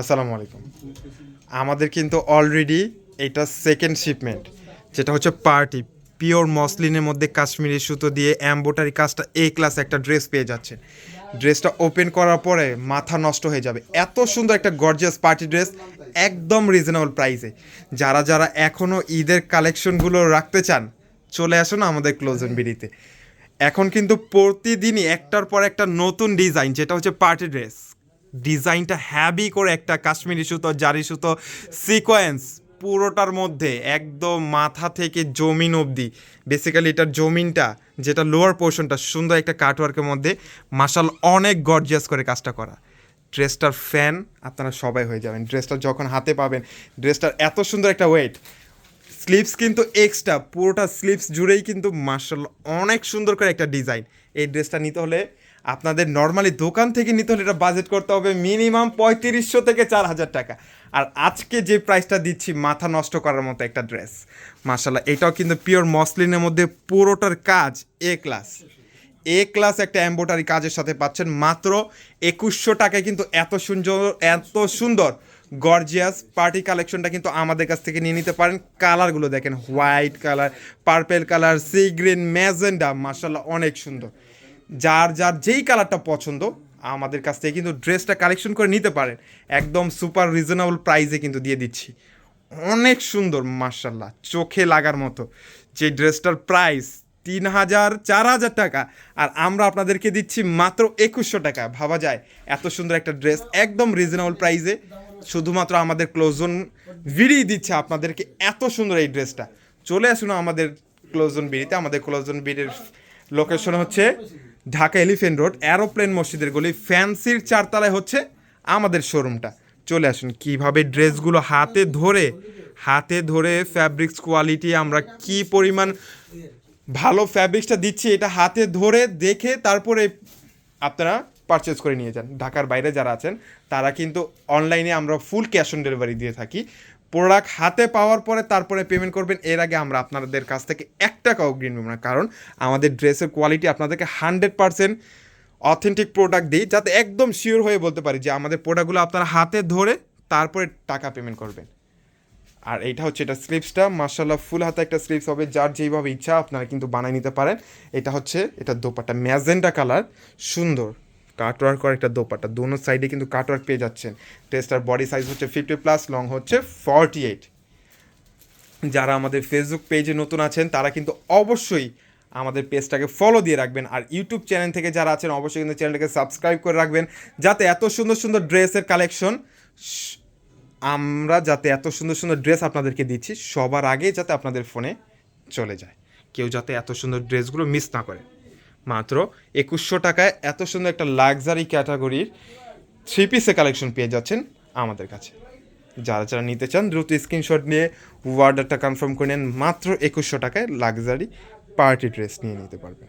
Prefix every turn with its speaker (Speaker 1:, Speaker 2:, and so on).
Speaker 1: আসসালামু আলাইকুম। আমাদের কিন্তু অলরেডি এটা সেকেন্ড শিপমেন্ট যেটা হচ্ছে পার্টি পিওর মসলিনের মধ্যে কাশ্মীরি সুতো দিয়ে অ্যাম্বোটারি কাজটা এ ক্লাস একটা ড্রেস পেয়ে যাচ্ছে ড্রেসটা ওপেন করার পরে মাথা নষ্ট হয়ে যাবে। এত সুন্দর একটা গর্জিয়াস পার্টি ড্রেস একদম রিজনেবল প্রাইসে যারা যারা এখনও ঈদের কালেকশনগুলো রাখতে চান, চলে আসুন আমাদের ক্লোজন বিডিতে এখন কিন্তু প্রতিদিনই একটার পর একটা নতুন ডিজাইন যেটা হচ্ছে পার্টি ড্রেস ডিজাইনটা হ্যাবি করে একটা কাশ্মীরি সুতো, জারি সুতো সিকোয়েন্স পুরোটার মধ্যে একদম মাথা থেকে জমিন অবধি। বেসিক্যালি এটার জমিনটা, যেটা লোয়ার পোর্শনটা সুন্দর একটা কাটওয়ার্কের মধ্যে মাসাল অনেক গর্জিয়াস করে কাজটা করা। ড্রেসটার ফ্যান আপনারা সবাই হয়ে যাবেন। ড্রেসটা যখন হাতে পাবেন ড্রেসটার এত সুন্দর একটা ওয়েট স্লিপস কিন্তু এক্সট্রা পুরোটা স্লিপস জুড়েই কিন্তু মার্শাল অনেক সুন্দর করে একটা ডিজাইন এই ড্রেসটা নিতে হলে আপনাদের নর্মালি দোকান থেকে নিতে হলে এটা বাজেট করতে হবে মিনিমাম পঁয়ত্রিশশো থেকে চার হাজার টাকা। আর আজকে যে প্রাইসটা দিচ্ছি, মাথা নষ্ট করার মতো একটা ড্রেস মার্শাল্লাহ এটাও কিন্তু পিওর মসলিনের মধ্যে পুরোটার কাজ এ ক্লাস এ ক্লাস একটা এম্বোটারি কাজের সাথে পাচ্ছেন, মাত্র একুশশো টাকায় কিন্তু এত সুন্দর এত সুন্দর গর্জিয়াস পার্টি কালেকশনটা কিন্তু আমাদের কাছ থেকে নিয়ে নিতে পারেন। কালারগুলো দেখেন white colour purple colour sea green magenta মার্শাল্লাহ অনেক সুন্দর। যার যার যেই কালারটা পছন্দ, আমাদের কাছ থেকে কিন্তু ড্রেসটা কালেকশন করে নিতে পারেন। একদম সুপার রিজনেবল প্রাইসে কিন্তু দিয়ে দিচ্ছি। অনেক সুন্দর মার্শাল্লাহ চোখে লাগার মতো। যে ড্রেসটার প্রাইস তিন হাজার, চার হাজার টাকা, আর আমরা আপনাদেরকে দিচ্ছি মাত্র একুশশো টাকা। ভাবা যায়, এত সুন্দর একটা ড্রেস, একদম রিজনেবল প্রাইসে। শুধুমাত্র আমাদের ক্লোজন ভিড়িয়ে দিচ্ছে আপনাদেরকে এত সুন্দর এই ড্রেসটা। চলে আসুন আমাদের ক্লোজন বিড়িতে। আমাদের ক্লোজন বিড়ির লোকেশন হচ্ছে ঢাকা এলিফেন্ট রোড অ্যারোপ্লেন মসজিদের গলি, ফ্যান্সির চারতলায় হচ্ছে আমাদের শোরুমটা। চলে আসুন, কীভাবে ড্রেসগুলো হাতে ধরে হাতে ধরে ফ্যাব্রিক্স কোয়ালিটি আমরা কি পরিমাণ ভালো ফ্যাব্রিক্সটা দিচ্ছি এটা হাতে ধরে দেখে তারপরে আপনারা পারচেস করে নিয়ে যান। ঢাকার বাইরে যারা আছেন, তারা কিন্তু অনলাইনে আমরা ফুল ক্যাশ অন ডেলিভারি দিয়ে থাকি। প্রোডাক্ট হাতে পাওয়ার পরে তারপরে পেমেন্ট করবেন। এর আগে আমরা আপনাদের কাছ থেকে এক টাকাও গ্রিন নেব না। কারণ আমাদের ড্রেসের কোয়ালিটি আপনাদেরকে হান্ড্রেড পারসেন্ট অথেন্টিক প্রোডাক্ট দিই, যাতে একদম শিওর হয়ে বলতে পারি যে আমাদের প্রোডাক্টগুলো আপনারা হাতে ধরে তারপরে টাকা পেমেন্ট করবেন। আর এইটা হচ্ছে, এটা স্লিপসটা মার্শাল্লাহ ফুল হাতে একটা স্লিপস হবে, যার যেইভাবে ইচ্ছা আপনারা কিন্তু বানিয়ে নিতে পারেন। এটা হচ্ছে, এটা দোপাটা ম্যাজেন্টা কালার সুন্দর। কাটওয়ার্ক করা একটা দোপাটা দোনো সাইডে কিন্তু কাটওয়ার্ক পেয়ে যাচ্ছেন। টেস্টার বডি সাইজ হচ্ছে ফিফটি প্লাস লং হচ্ছে ফর্টি এইট যারা আমাদের ফেসবুক পেজে নতুন আছেন, তারা কিন্তু অবশ্যই আমাদের পেজটাকে ফলো দিয়ে রাখবেন। আর ইউটিউব চ্যানেল থেকে যারা আছেন, অবশ্যই কিন্তু চ্যানেলটাকে সাবস্ক্রাইব করে রাখবেন, যাতে এত সুন্দর সুন্দর ড্রেসের কালেকশন আমরা যাতে এত সুন্দর সুন্দর ড্রেস আপনাদেরকে দিচ্ছি, সবার আগে যাতে আপনাদের ফোনে চলে যায়। কেউ যাতে এত সুন্দর ড্রেসগুলো মিস না করে। মাত্র একুশশো টাকায় এত সুন্দর একটা লাক্সারি ক্যাটাগরির থ্রি পিসে কালেকশন পেয়ে যাচ্ছেন আমাদের কাছে। যারা যারা নিতে চান, দ্রুত স্ক্রিনশট নিয়ে ওয়ার্ডারটা কনফার্ম করে নেন। মাত্র একুশশো টাকায় লাক্সারি পার্টি ড্রেস নিয়ে নিতে পারবেন।